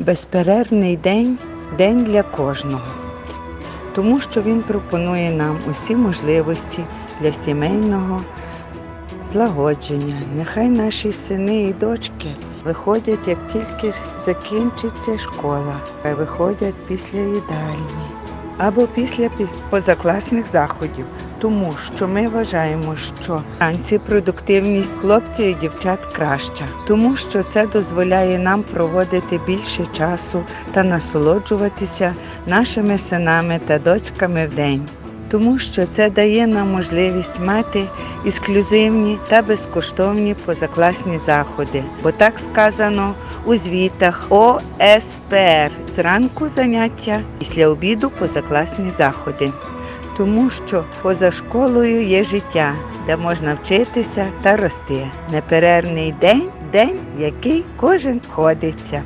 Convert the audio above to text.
Безперервний день день для кожного, тому що він пропонує нам усі можливості для сімейного злагодження. Нехай наші сини і дочки виходять, як тільки закінчиться школа, хай виходять після їдальні або після позакласних заходів, тому що ми вважаємо, що вранці продуктивність хлопців і дівчат краща, тому що це дозволяє нам проводити більше часу та насолоджуватися нашими синами та дочками в день. Тому що це дає нам можливість мати ексклюзивні та безкоштовні позакласні заходи, бо так сказано у звітах ОСПР зранку заняття, після обіду позакласні заходи. Тому що поза школою є життя, де можна вчитися та рости. Неперервний день день, в який кожен ходиться.